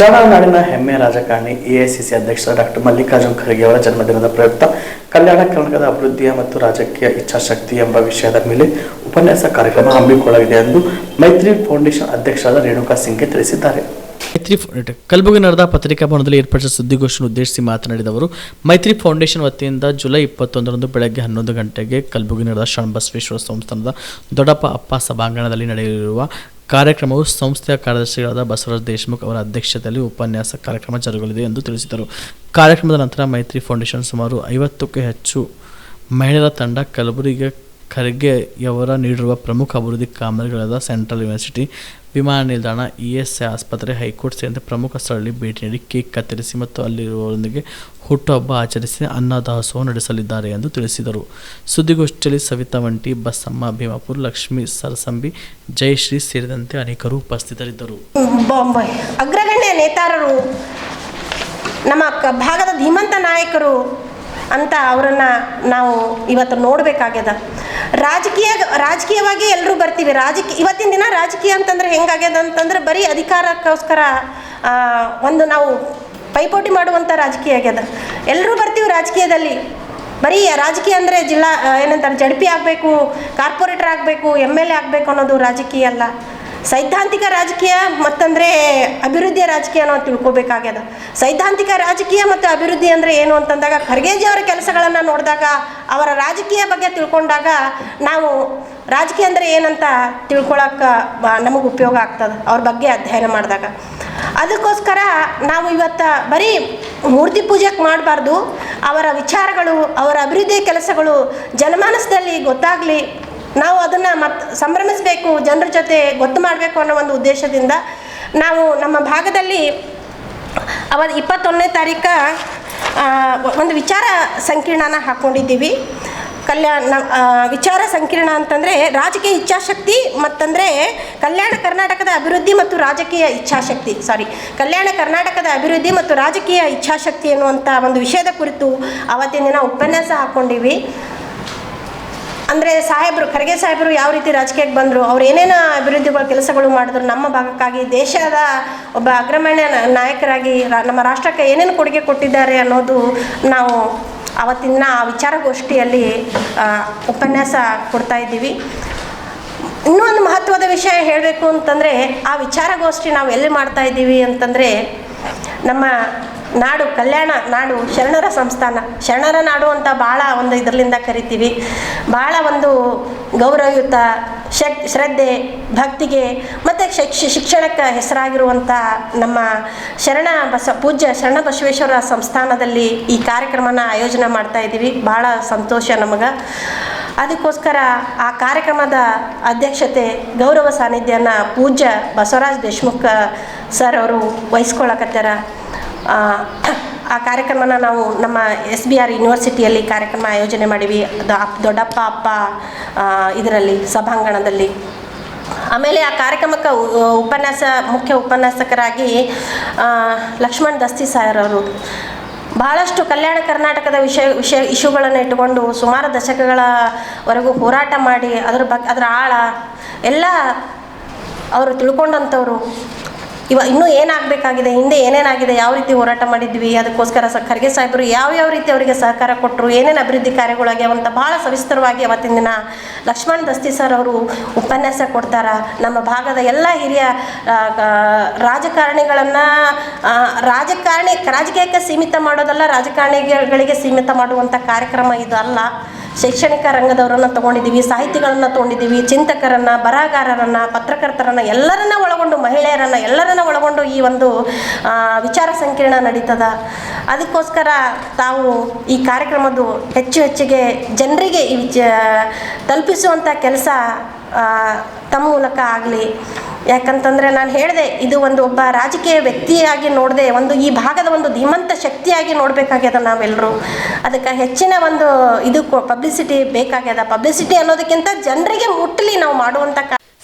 ನಾಡಿನ ಹೆಮ್ಮೆಯ ರಾಜಕಾರಣಿ ಎಐಸಿಸಿ ಅಧ್ಯಕ್ಷ ಡಾಕ್ಟರ್ ಮಲ್ಲಿಕಾರ್ಜುನ್ ಖರ್ಗೆ ಅವರ ಜನ್ಮದಿನದ ಪ್ರಯುಕ್ತ ಕಲ್ಯಾಣ ಕರ್ನಾಟಕದ ಅಭಿವೃದ್ಧಿಯ ಮತ್ತು ರಾಜಕೀಯ ಇಚ್ಛಾಶಕ್ತಿ ಎಂಬ ವಿಷಯದ ಮೇಲೆ ಉಪನ್ಯಾಸ ಕಾರ್ಯಕ್ರಮ ಹಮ್ಮಿಕೊಳ್ಳಲಿದೆ ಎಂದು ಮೈತ್ರಿ ಫೌಂಡೇಶನ್ ಅಧ್ಯಕ್ಷರಾದ ರೇಣುಕಾ ಸಿಂಗ್ಗೆ ತಿಳಿಸಿದ್ದಾರೆ. ಮೈತ್ರಿ ಕಲಬುರಗಿ ನಡೆದ ಪತ್ರಿಕಾ ಭವನದಲ್ಲಿ ಏರ್ಪಡಿಸಿದ ಸುದ್ದಿಗೋಷ್ಠಿಯನ್ನು ಉದ್ದೇಶಿಸಿ ಮಾತನಾಡಿದ ಅವರು, ಮೈತ್ರಿ ಫೌಂಡೇಶನ್ ವತಿಯಿಂದ ಜುಲೈ ಇಪ್ಪತ್ತೊಂದರಂದು ಬೆಳಗ್ಗೆ ಹನ್ನೊಂದು ಗಂಟೆಗೆ ಕಲಬುರಗಿ ನಡೆದ ಶರಣಬಸವೇಶ್ವರ ಸಂಸ್ಥಾನದ ದೊಡ್ಡಪ್ಪ ಅಪ್ಪ ಸಭಾಂಗಣದಲ್ಲಿ ನಡೆಯಲಿರುವ ಕಾರ್ಯಕ್ರಮವು ಸಂಸ್ಥೆಯ ಕಾರ್ಯದರ್ಶಿಗಳಾದ ಬಸವರಾಜ್ ದೇಶ್ಮುಖ್ ಅವರ ಅಧ್ಯಕ್ಷತೆಯಲ್ಲಿ ಉಪನ್ಯಾಸ ಕಾರ್ಯಕ್ರಮ ಜರುಗಲಿದೆ ಎಂದು ತಿಳಿಸಿದರು. ಕಾರ್ಯಕ್ರಮದ ನಂತರ ಮೈತ್ರಿ ಫೌಂಡೇಶನ್ ಸುಮಾರು ಐವತ್ತಕ್ಕೂ ಹೆಚ್ಚು ಮಹಿಳೆಯರ ತಂಡ ಕಲಬುರಗಿಗೆ ಖರ್ಗೆಯವರ ನೀಡಿರುವ ಪ್ರಮುಖ ಅಭಿವೃದ್ಧಿ ಕಾಮಗಾರಿಗಳಾದ ಸೆಂಟ್ರಲ್ ಯೂನಿವರ್ಸಿಟಿ, ವಿಮಾನ ನಿಲ್ದಾಣ, ಇ ಎಸ್ ಐ ಆಸ್ಪತ್ರೆ, ಹೈಕೋರ್ಟ್ ಸೇರಿದಂತೆ ಪ್ರಮುಖ ಸ್ಥಳಗಳಲ್ಲಿ ಭೇಟಿ ನೀಡಿ ಕೇಕ್ ಕತ್ತರಿಸಿ ಮತ್ತು ಅಲ್ಲಿರುವವರೊಂದಿಗೆ ಹುಟ್ಟುಹಬ್ಬ ಆಚರಿಸಿ ಅನ್ನದಾಸೋಹ ನಡೆಸಲಿದ್ದಾರೆ ಎಂದು ತಿಳಿಸಿದರು. ಸುದ್ದಿಗೋಷ್ಠಿಯಲ್ಲಿ ಸವಿತಾ ವಂಟಿ, ಬಸಮ್ಮ ಭೀಮಾಪುರ್, ಲಕ್ಷ್ಮೀ ಸರಸಂಬಿ, ಜಯಶ್ರೀ ಸೇರಿದಂತೆ ಅನೇಕರು ಉಪಸ್ಥಿತರಿದ್ದರು. ಅಗ್ರಗಣ್ಯ ನೇತಾರರು, ನಮ್ಮ ಭಾಗದ ಧೀಮಂತ ನಾಯಕರು ಅಂತ ಅವರನ್ನು ನಾವು ಇವತ್ತು ನೋಡಬೇಕಾಗ್ಯದ. ರಾಜಕೀಯ, ರಾಜಕೀಯವಾಗಿ ಎಲ್ಲರೂ ಬರ್ತೀವಿ. ರಾಜಕೀಯ, ಇವತ್ತಿನ ದಿನ ರಾಜಕೀಯ ಅಂತಂದ್ರೆ ಹೆಂಗಾಗ್ಯದ ಅಂತಂದ್ರೆ ಬರೀ ಅಧಿಕಾರಕ್ಕೋಸ್ಕರ ಒಂದು ನಾವು ಪೈಪೋಟಿ ಮಾಡುವಂಥ ರಾಜಕೀಯ ಆಗ್ಯದ. ಎಲ್ಲರೂ ಬರ್ತೀವಿ ರಾಜಕೀಯದಲ್ಲಿ. ಬರೀ ರಾಜಕೀಯ ಅಂದರೆ ಜಿಲ್ಲಾ, ಏನಂತಾರೆ, ಜಡ್ಪಿ ಆಗಬೇಕು, ಕಾರ್ಪೊರೇಟರ್ ಆಗಬೇಕು ಎಂ ಎಲ್ ಎ ಆಗಬೇಕು ಅನ್ನೋದು ರಾಜಕೀಯ ಅಲ್ಲ. ಸೈದ್ಧಾಂತಿಕ ರಾಜಕೀಯ ಮತ್ತಂದರೆ ಅಭಿವೃದ್ಧಿಯ ರಾಜಕೀಯ ನಾವು ತಿಳ್ಕೊಬೇಕಾಗ್ಯದ. ಸೈದ್ಧಾಂತಿಕ ರಾಜಕೀಯ ಮತ್ತು ಅಭಿವೃದ್ಧಿ ಅಂದರೆ ಏನು ಅಂತಂದಾಗ ಖರ್ಗೆಜಿಯವರ ಕೆಲಸಗಳನ್ನು ನೋಡಿದಾಗ, ಅವರ ರಾಜಕೀಯ ಬಗ್ಗೆ ತಿಳ್ಕೊಂಡಾಗ ನಾವು ರಾಜಕೀಯ ಅಂದರೆ ಏನಂತ ತಿಳ್ಕೊಳಕ್ಕೆ ನಮಗೆ ಉಪಯೋಗ ಆಗ್ತದೆ, ಅವ್ರ ಬಗ್ಗೆ ಅಧ್ಯಯನ ಮಾಡಿದಾಗ. ಅದಕ್ಕೋಸ್ಕರ ನಾವು ಇವತ್ತು ಬರೀ ಮೂರ್ತಿ ಪೂಜೆಗೆ ಮಾಡಬಾರ್ದು, ಅವರ ವಿಚಾರಗಳು, ಅವರ ಅಭಿವೃದ್ಧಿ ಕೆಲಸಗಳು ಜನಮಾನಸದಲ್ಲಿ ಗೊತ್ತಾಗಲಿ ನಾವು ಅದನ್ನು ಮತ್ತೆ ಸಂಭ್ರಮಿಸಬೇಕು, ಜನರ ಜೊತೆ ಗೊತ್ತು ಮಾಡಬೇಕು ಅನ್ನೋ ಒಂದು ಉದ್ದೇಶದಿಂದ ನಾವು ನಮ್ಮ ಭಾಗದಲ್ಲಿ ಅವ ಇಪ್ಪತ್ತೊಂದನೇ ತಾರೀಕು ಒಂದು ವಿಚಾರ ಸಂಕಿರಣನ ಹಾಕ್ಕೊಂಡಿದ್ದೀವಿ ಕಲ್ಯಾಣ ವಿಚಾರ ಸಂಕಿರಣ ಅಂತಂದರೆ ರಾಜಕೀಯ ಇಚ್ಛಾಶಕ್ತಿ ಮತ್ತಂದರೆ ಕಲ್ಯಾಣ ಕರ್ನಾಟಕದ ಅಭಿವೃದ್ಧಿ ಮತ್ತು ರಾಜಕೀಯ ಇಚ್ಛಾಶಕ್ತಿ ಸಾರಿ ಕಲ್ಯಾಣ ಕರ್ನಾಟಕದ ಅಭಿವೃದ್ಧಿ ಮತ್ತು ರಾಜಕೀಯ ಇಚ್ಛಾಶಕ್ತಿ ಎನ್ನುವಂಥ ಒಂದು ವಿಷಯದ ಕುರಿತು ಆವತ್ತಿನ ದಿನ ಉಪನ್ಯಾಸ ಹಾಕ್ಕೊಂಡಿವಿ ಅಂದರೆ ಸಾಹೇಬರು, ಖರ್ಗೆ ಸಾಹೇಬರು ಯಾವ ರೀತಿ ರಾಜಕೀಯಕ್ಕೆ ಬಂದರು, ಅವ್ರು ಏನೇನು ಅಭಿವೃದ್ಧಿಗಳು ಕೆಲಸಗಳು ಮಾಡಿದ್ರು, ನಮ್ಮ ಭಾಗಕ್ಕಾಗಿ ದೇಶದ ಒಬ್ಬ ಅಗ್ರಮಾನ್ಯ ನಾಯಕರಾಗಿ ನಮ್ಮ ರಾಷ್ಟ್ರಕ್ಕೆ ಏನೇನು ಕೊಡುಗೆ ಕೊಟ್ಟಿದ್ದಾರೆ ಅನ್ನೋದು ನಾವು ಅವತ್ತಿನ ಆ ವಿಚಾರಗೋಷ್ಠಿಯಲ್ಲಿ ಉಪನ್ಯಾಸ ಕೊಡ್ತಾ ಇದ್ದೀವಿ. ಇನ್ನೂ ಒಂದು ಮಹತ್ವದ ವಿಷಯ ಹೇಳಬೇಕು ಅಂತಂದರೆ, ಆ ವಿಚಾರಗೋಷ್ಠಿ ನಾವು ಎಲ್ಲಿ ಮಾಡ್ತಾ ಇದ್ದೀವಿ ಅಂತಂದರೆ, ನಮ್ಮ ನಾಡು ಕಲ್ಯಾಣ, ನಾಡು ಶರಣರ ಸಂಸ್ಥಾನ. ಶರಣರ ನಾಡು ಅಂತ ಭಾಳ ಒಂದು ಇದರಿಂದ ಕರಿತೀವಿ. ಭಾಳ ಒಂದು ಗೌರವಯುತ, ಶಕ್, ಶ್ರದ್ಧೆ, ಭಕ್ತಿಗೆ ಮತ್ತು ಶಿಕ್ಷ ಶಿಕ್ಷಣಕ್ಕೆ ಹೆಸರಾಗಿರುವಂಥ ನಮ್ಮ ಶರಣ ಬಸ, ಪೂಜ್ಯ ಶರಣ ಬಸವೇಶ್ವರ ಸಂಸ್ಥಾನದಲ್ಲಿ ಈ ಕಾರ್ಯಕ್ರಮನ ಆಯೋಜನೆ ಮಾಡ್ತಾ ಇದ್ದೀವಿ. ಭಾಳ ಸಂತೋಷ ನಮಗೆ. ಅದಕ್ಕೋಸ್ಕರ ಆ ಕಾರ್ಯಕ್ರಮದ ಅಧ್ಯಕ್ಷತೆ, ಗೌರವ ಸಾನ್ನಿಧ್ಯನ ಪೂಜ್ಯ ಬಸವರಾಜ್ ದೇಶ್ಮುಖ ಸರ್ ಅವರು ವಹಿಸ್ಕೊಳಕತ್ತಾರ ಆ, ಕಾರ್ಯಕ್ರಮನ ನಾವು ನಮ್ಮ ಎಸ್ ಬಿ ಆರ್ ಯೂನಿವರ್ಸಿಟಿಯಲ್ಲಿ ಕಾರ್ಯಕ್ರಮ ಆಯೋಜನೆ ಮಾಡಿವಿ. ದೊಡ್ಡಪ್ಪ ಅಪ್ಪ ಇದರಲ್ಲಿ ಸಭಾಂಗಣದಲ್ಲಿ. ಆಮೇಲೆ ಆ ಕಾರ್ಯಕ್ರಮಕ್ಕೆ ಉಪನ್ಯಾಸ ಮುಖ್ಯ ಉಪನ್ಯಾಸಕರಾಗಿ ಲಕ್ಷ್ಮಣ್ ದಸ್ತಿ ಸಾರ್ ಅವರು. ಭಾಳಷ್ಟು ಕಲ್ಯಾಣ ಕರ್ನಾಟಕದ ವಿಷಯ ವಿಷಯ ಇಶ್ಯೂಗಳನ್ನು ಇಟ್ಟುಕೊಂಡು ಸುಮಾರು ದಶಕಗಳವರೆಗೂ ಹೋರಾಟ ಮಾಡಿ ಅದ್ರ ಬಗ್ಗೆ ಅದರ ಆಳ ಎಲ್ಲ ಅವರು ತಿಳ್ಕೊಂಡಂಥವ್ರು. ಇವ ಇನ್ನೂ ಏನಾಗಬೇಕಾಗಿದೆ? ಹಿಂದೆ ಏನೇನಾಗಿದೆ? ಯಾವ ರೀತಿ ಹೋರಾಟ ಮಾಡಿದ್ವಿ? ಅದಕ್ಕೋಸ್ಕರ ಸ ಖರ್ಗೆ ಸಾಹೇಬರು, ಯಾವ ಯಾವ ರೀತಿ ಅವರಿಗೆ ಸಹಕಾರ ಕೊಟ್ಟರು ಏನೇನು ಅಭಿವೃದ್ಧಿ ಕಾರ್ಯಗಳಾಗ್ಯಾವಂತ ಭಾಳ ಸವಿಸ್ತರವಾಗಿ ಅವತ್ತಿನ ದಿನ ಲಕ್ಷ್ಮಣ್ ದಸ್ತಿ ಸರ್ ಅವರು ಉಪನ್ಯಾಸ ಕೊಡ್ತಾರೆ. ನಮ್ಮ ಭಾಗದ ಎಲ್ಲ ಹಿರಿಯ ರಾಜಕಾರಣಿಗಳನ್ನು ರಾಜಕಾರಣಿ, ರಾಜಕೀಯಕ್ಕೆ ಸೀಮಿತ ಮಾಡೋದಲ್ಲ, ರಾಜಕಾರಣಿಗಳಿಗೆ ಸೀಮಿತ ಮಾಡುವಂಥ ಕಾರ್ಯಕ್ರಮ ಇದು ಅಲ್ಲ. ಶೈಕ್ಷಣಿಕ ರಂಗದವರನ್ನು ತಗೊಂಡಿದ್ದೀವಿ, ಸಾಹಿತಿಗಳನ್ನು ತೊಗೊಂಡಿದ್ದೀವಿ, ಚಿಂತಕರನ್ನು, ಬರಹಗಾರರನ್ನು, ಪತ್ರಕರ್ತರನ್ನು, ಎಲ್ಲರನ್ನ ಒಳಗೊಂಡು, ಮಹಿಳೆಯರನ್ನು ಎಲ್ಲರನ್ನ ಒಳಗೊಂಡು ಈ ಒಂದು ವಿಚಾರ ಸಂಕಿರಣ ನಡೀತದ. ಅದಕ್ಕೋಸ್ಕರ ತಾವು ಈ ಕಾರ್ಯಕ್ರಮದ್ದು ಹೆಚ್ಚು ಹೆಚ್ಚಿಗೆ ಜನರಿಗೆ ಈ ವಿಚ ತಲುಪಿಸುವಂಥ ಕೆಲಸ ತಮ್ಮ ಮೂಲಕ ಆಗಲಿ. ಯಾಕಂತಂದರೆ ನಾನು ಹೇಳಿದೆ, ಇದು ಒಂದು ಒಬ್ಬ ರಾಜಕೀಯ ವ್ಯಕ್ತಿಯಾಗಿ ನೋಡದೆ, ಒಂದು ಈ ಭಾಗದ ಒಂದು ಧೀಮಂತ ಶಕ್ತಿಯಾಗಿ ನೋಡಬೇಕಾಗ್ಯದ ನಾವೆಲ್ಲರೂ ಅದಕ್ಕೆ ಹೆಚ್ಚಿನ ಒಂದು ಇದು ಪಬ್ಲಿಸಿಟಿ ಬೇಕಾಗ್ಯದ. ಪಬ್ಲಿಸಿಟಿ ಅನ್ನೋದಕ್ಕಿಂತ ಜನರಿಗೆ ಮುಟ್ಟಲಿ ನಾವು ಮಾಡುವಂಥ